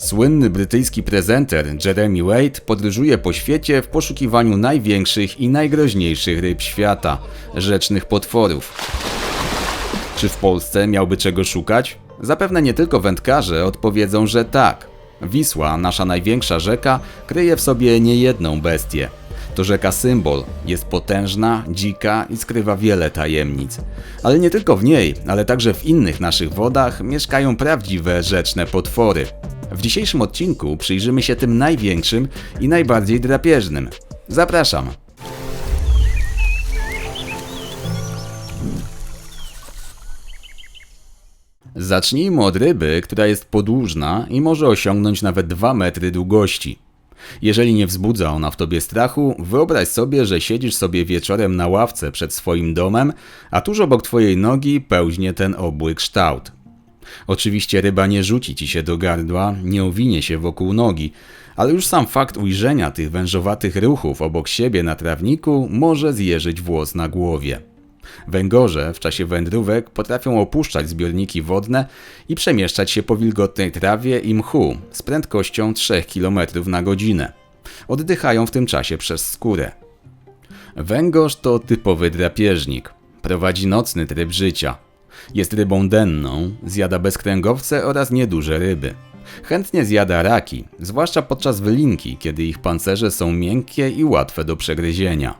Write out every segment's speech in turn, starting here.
Słynny brytyjski prezenter Jeremy Wade podróżuje po świecie w poszukiwaniu największych i najgroźniejszych ryb świata rzecznych potworów. Czy w Polsce miałby czego szukać? Zapewne nie tylko wędkarze odpowiedzą, że tak. Wisła, nasza największa rzeka, kryje w sobie niejedną bestię. To rzeka symbol, jest potężna, dzika i skrywa wiele tajemnic. Ale nie tylko w niej, ale także w innych naszych wodach mieszkają prawdziwe rzeczne potwory. W dzisiejszym odcinku przyjrzymy się tym największym i najbardziej drapieżnym. Zapraszam! Zacznijmy od ryby, która jest podłużna i może osiągnąć nawet 2 metry długości. Jeżeli nie wzbudza ona w tobie strachu, wyobraź sobie, że siedzisz sobie wieczorem na ławce przed swoim domem, a tuż obok twojej nogi pełźnie ten obły kształt. Oczywiście ryba nie rzuci ci się do gardła, nie owinie się wokół nogi, ale już sam fakt ujrzenia tych wężowatych ruchów obok siebie na trawniku może zjeżyć włos na głowie. Węgorze w czasie wędrówek potrafią opuszczać zbiorniki wodne i przemieszczać się po wilgotnej trawie i mchu z prędkością 3 km na godzinę. Oddychają w tym czasie przez skórę. Węgorz to typowy drapieżnik. Prowadzi nocny tryb życia. Jest rybą denną, zjada bezkręgowce oraz nieduże ryby. Chętnie zjada raki, zwłaszcza podczas wylinki, kiedy ich pancerze są miękkie i łatwe do przegryzienia.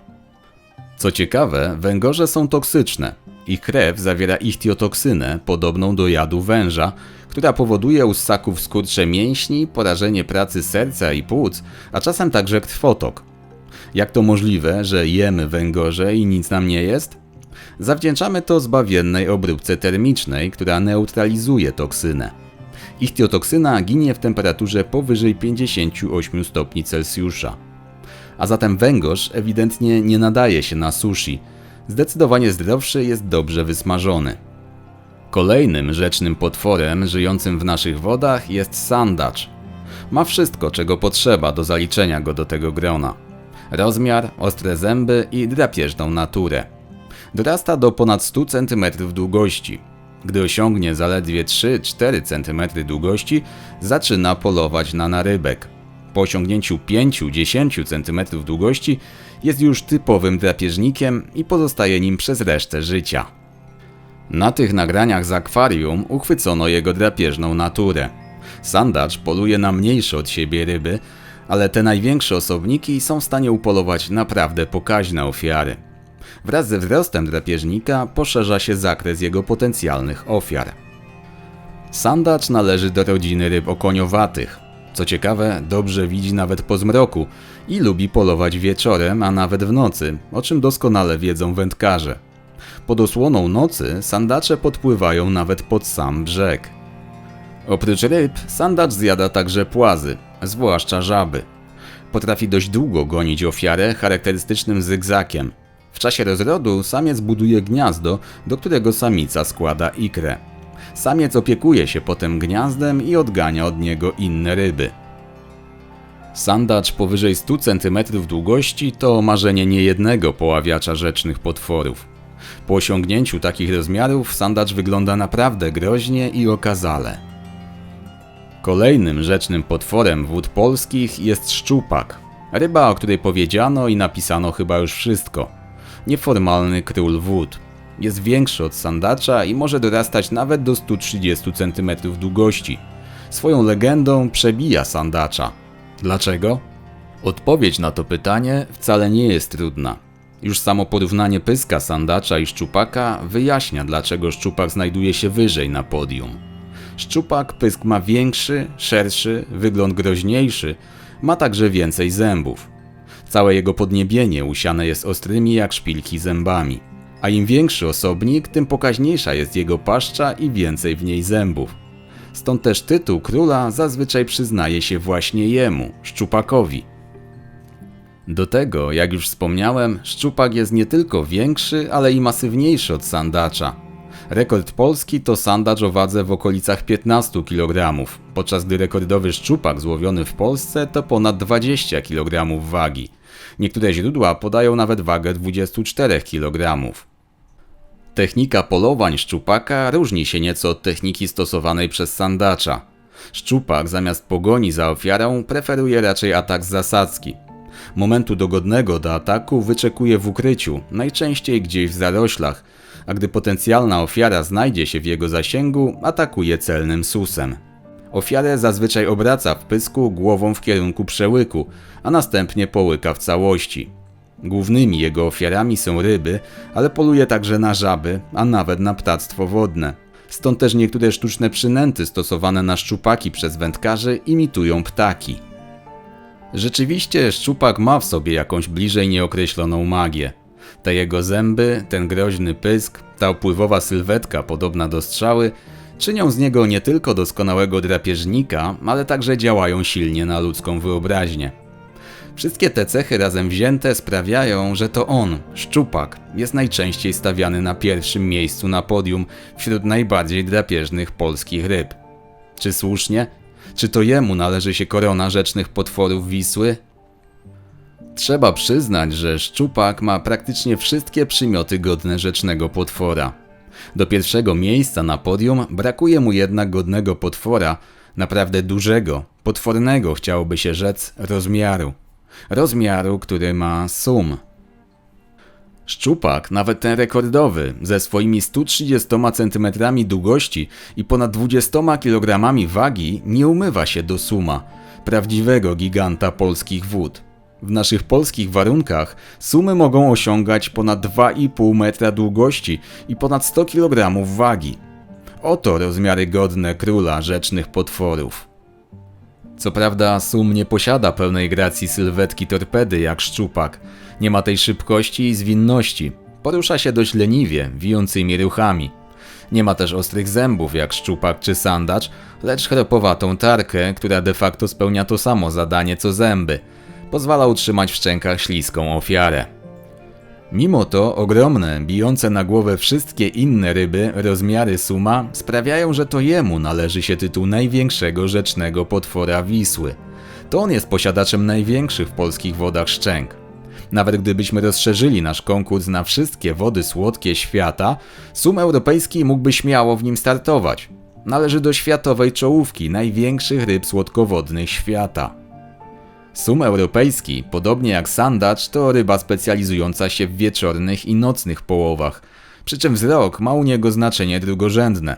Co ciekawe, węgorze są toksyczne. Ich krew zawiera ichtiotoksynę, podobną do jadu węża, która powoduje u ssaków skurcze mięśni, porażenie pracy serca i płuc, a czasem także krwotok. Jak to możliwe, że jemy węgorze i nic nam nie jest? Zawdzięczamy to zbawiennej obróbce termicznej, która neutralizuje toksynę. Ichtiotoksyna ginie w temperaturze powyżej 58 stopni Celsjusza. A zatem węgorz ewidentnie nie nadaje się na sushi. Zdecydowanie zdrowszy jest dobrze wysmażony. Kolejnym rzecznym potworem żyjącym w naszych wodach jest sandacz. Ma wszystko, czego potrzeba do zaliczenia go do tego grona. Rozmiar, ostre zęby i drapieżną naturę. Dorasta do ponad 100 cm długości. Gdy osiągnie zaledwie 3-4 cm długości, zaczyna polować na narybek. Po osiągnięciu 5-10 cm długości jest już typowym drapieżnikiem i pozostaje nim przez resztę życia. Na tych nagraniach z akwarium uchwycono jego drapieżną naturę. Sandacz poluje na mniejsze od siebie ryby, ale te największe osobniki są w stanie upolować naprawdę pokaźne ofiary. Wraz ze wzrostem drapieżnika poszerza się zakres jego potencjalnych ofiar. Sandacz należy do rodziny ryb okoniowatych. Co ciekawe, dobrze widzi nawet po zmroku i lubi polować wieczorem, a nawet w nocy, o czym doskonale wiedzą wędkarze. Pod osłoną nocy sandacze podpływają nawet pod sam brzeg. Oprócz ryb, sandacz zjada także płazy, zwłaszcza żaby. Potrafi dość długo gonić ofiarę charakterystycznym zygzakiem. W czasie rozrodu samiec buduje gniazdo, do którego samica składa ikrę. Samiec opiekuje się potem gniazdem i odgania od niego inne ryby. Sandacz powyżej 100 cm długości to marzenie niejednego poławiacza rzecznych potworów. Po osiągnięciu takich rozmiarów sandacz wygląda naprawdę groźnie i okazale. Kolejnym rzecznym potworem wód polskich jest szczupak. Ryba, o której powiedziano i napisano chyba już wszystko. Nieformalny król wód. Jest większy od sandacza i może dorastać nawet do 130 cm długości. Swoją legendą przebija sandacza. Dlaczego? Odpowiedź na to pytanie wcale nie jest trudna. Już samo porównanie pyska sandacza i szczupaka wyjaśnia, dlaczego szczupak znajduje się wyżej na podium. Szczupak pysk ma większy, szerszy, wygląd groźniejszy, ma także więcej zębów. Całe jego podniebienie usiane jest ostrymi jak szpilki zębami. A im większy osobnik, tym pokaźniejsza jest jego paszcza i więcej w niej zębów. Stąd też tytuł króla zazwyczaj przyznaje się właśnie jemu, szczupakowi. Do tego, jak już wspomniałem, szczupak jest nie tylko większy, ale i masywniejszy od sandacza. Rekord polski to sandacz o wadze w okolicach 15 kg, podczas gdy rekordowy szczupak złowiony w Polsce to ponad 20 kg wagi. Niektóre źródła podają nawet wagę 24 kg. Technika polowań szczupaka różni się nieco od techniki stosowanej przez sandacza. Szczupak zamiast pogoni za ofiarą preferuje raczej atak z zasadzki. Momentu dogodnego do ataku wyczekuje w ukryciu, najczęściej gdzieś w zaroślach, a gdy potencjalna ofiara znajdzie się w jego zasięgu, atakuje celnym susem. Ofiarę zazwyczaj obraca w pysku głową w kierunku przełyku, a następnie połyka w całości. Głównymi jego ofiarami są ryby, ale poluje także na żaby, a nawet na ptactwo wodne. Stąd też niektóre sztuczne przynęty stosowane na szczupaki przez wędkarzy imitują ptaki. Rzeczywiście szczupak ma w sobie jakąś bliżej nieokreśloną magię. Te jego zęby, ten groźny pysk, ta opływowa sylwetka podobna do strzały czynią z niego nie tylko doskonałego drapieżnika, ale także działają silnie na ludzką wyobraźnię. Wszystkie te cechy razem wzięte sprawiają, że to on, szczupak, jest najczęściej stawiany na pierwszym miejscu na podium wśród najbardziej drapieżnych polskich ryb. Czy słusznie? Czy to jemu należy się korona rzecznych potworów Wisły? Trzeba przyznać, że szczupak ma praktycznie wszystkie przymioty godne rzecznego potwora. Do pierwszego miejsca na podium brakuje mu jednak godnego potwora, naprawdę dużego, potwornego chciałoby się rzec, rozmiaru. Rozmiaru, który ma sum. Szczupak, nawet ten rekordowy, ze swoimi 130 cm długości i ponad 20 kg wagi, nie umywa się do suma, prawdziwego giganta polskich wód. W naszych polskich warunkach sumy mogą osiągać ponad 2,5 metra długości i ponad 100 kg wagi. Oto rozmiary godne króla rzecznych potworów. Co prawda, Sum nie posiada pełnej gracji sylwetki torpedy jak szczupak. Nie ma tej szybkości i zwinności. Porusza się dość leniwie, wijącymi ruchami. Nie ma też ostrych zębów jak szczupak czy sandacz, lecz chropowatą tarkę, która de facto spełnia to samo zadanie co zęby. Pozwala utrzymać w szczękach śliską ofiarę. Mimo to ogromne, bijące na głowę wszystkie inne ryby rozmiary Suma sprawiają, że to jemu należy się tytuł największego rzecznego potwora Wisły. To on jest posiadaczem największych w polskich wodach szczęk. Nawet gdybyśmy rozszerzyli nasz konkurs na wszystkie wody słodkie świata, Sum europejski mógłby śmiało w nim startować. Należy do światowej czołówki największych ryb słodkowodnych świata. Sum europejski, podobnie jak sandacz, to ryba specjalizująca się w wieczornych i nocnych połowach, przy czym wzrok ma u niego znaczenie drugorzędne.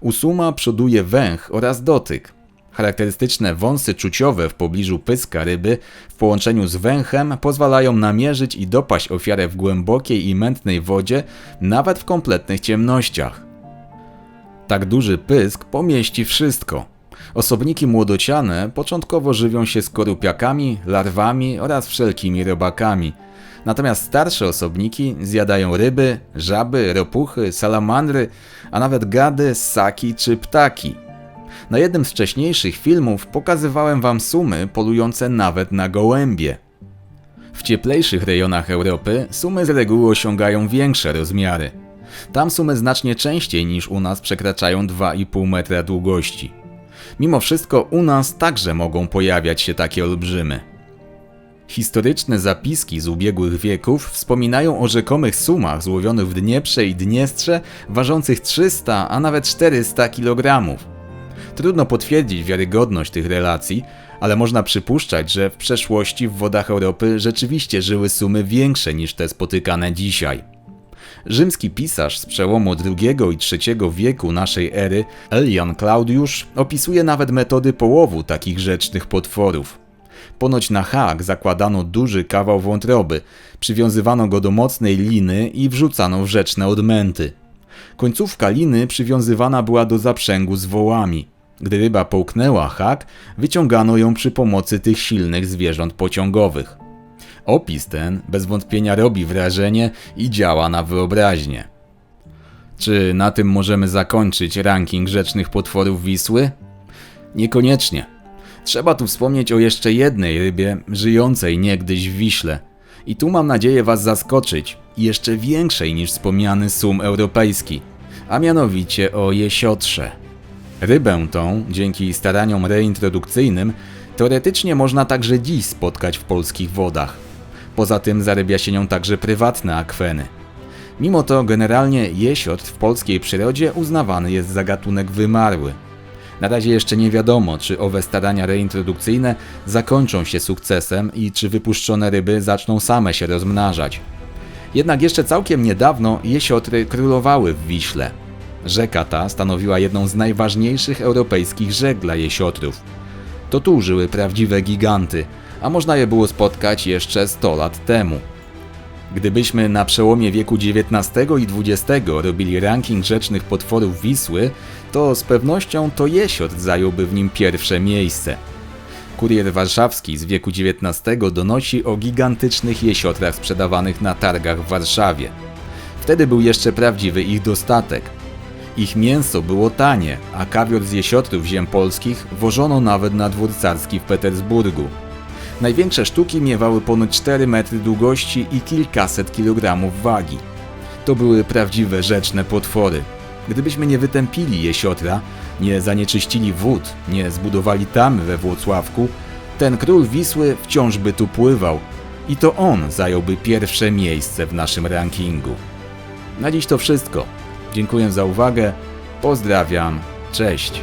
U suma przoduje węch oraz dotyk. Charakterystyczne wąsy czuciowe w pobliżu pyska ryby w połączeniu z węchem pozwalają namierzyć i dopaść ofiarę w głębokiej i mętnej wodzie, nawet w kompletnych ciemnościach. Tak duży pysk pomieści wszystko – Osobniki młodociane początkowo żywią się skorupiakami, larwami oraz wszelkimi robakami. Natomiast starsze osobniki zjadają ryby, żaby, ropuchy, salamandry, a nawet gady, ssaki czy ptaki. Na jednym z wcześniejszych filmów pokazywałem wam sumy polujące nawet na gołębie. W cieplejszych rejonach Europy sumy z reguły osiągają większe rozmiary. Tam sumy znacznie częściej niż u nas przekraczają 2,5 metra długości. Mimo wszystko u nas także mogą pojawiać się takie olbrzymy. Historyczne zapiski z ubiegłych wieków wspominają o rzekomych sumach złowionych w Dnieprze i Dniestrze ważących 300, a nawet 400 kg. Trudno potwierdzić wiarygodność tych relacji, ale można przypuszczać, że w przeszłości w wodach Europy rzeczywiście żyły sumy większe niż te spotykane dzisiaj. Rzymski pisarz z przełomu II i III wieku naszej ery, Elian Claudiusz, opisuje nawet metody połowu takich rzecznych potworów. Ponoć na hak zakładano duży kawał wątroby, przywiązywano go do mocnej liny i wrzucano w rzeczne odmęty. Końcówka liny przywiązywana była do zaprzęgu z wołami. Gdy ryba połknęła hak, wyciągano ją przy pomocy tych silnych zwierząt pociągowych. Opis ten bez wątpienia robi wrażenie i działa na wyobraźnię. Czy na tym możemy zakończyć ranking rzecznych potworów Wisły? Niekoniecznie. Trzeba tu wspomnieć o jeszcze jednej rybie żyjącej niegdyś w Wiśle. I tu mam nadzieję Was zaskoczyć, jeszcze większej niż wspomniany sum europejski, a mianowicie o jesiotrze. Rybę tą, dzięki staraniom reintrodukcyjnym, teoretycznie można także dziś spotkać w polskich wodach. Poza tym zarybia się nią także prywatne akweny. Mimo to generalnie jesiotr w polskiej przyrodzie uznawany jest za gatunek wymarły. Na razie jeszcze nie wiadomo, czy owe starania reintrodukcyjne zakończą się sukcesem i czy wypuszczone ryby zaczną same się rozmnażać. Jednak jeszcze całkiem niedawno jesiotry królowały w Wiśle. Rzeka ta stanowiła jedną z najważniejszych europejskich rzek dla jesiotrów. To tu żyły prawdziwe giganty, a można je było spotkać jeszcze 100 lat temu. Gdybyśmy na przełomie wieku XIX i XX robili ranking rzecznych potworów Wisły, to z pewnością to jesiotr zająłby w nim pierwsze miejsce. Kurier warszawski z wieku XIX donosi o gigantycznych jesiotrach sprzedawanych na targach w Warszawie. Wtedy był jeszcze prawdziwy ich dostatek. Ich mięso było tanie, a kawior z jesiotrów ziem polskich wożono nawet na dwór carski w Petersburgu. Największe sztuki miewały ponad 4 metry długości i kilkaset kilogramów wagi. To były prawdziwe rzeczne potwory. Gdybyśmy nie wytępili jesiotra, nie zanieczyścili wód, nie zbudowali tamy we Włocławku, ten król Wisły wciąż by tu pływał i to on zająłby pierwsze miejsce w naszym rankingu. Na dziś to wszystko. Dziękuję za uwagę, pozdrawiam, cześć.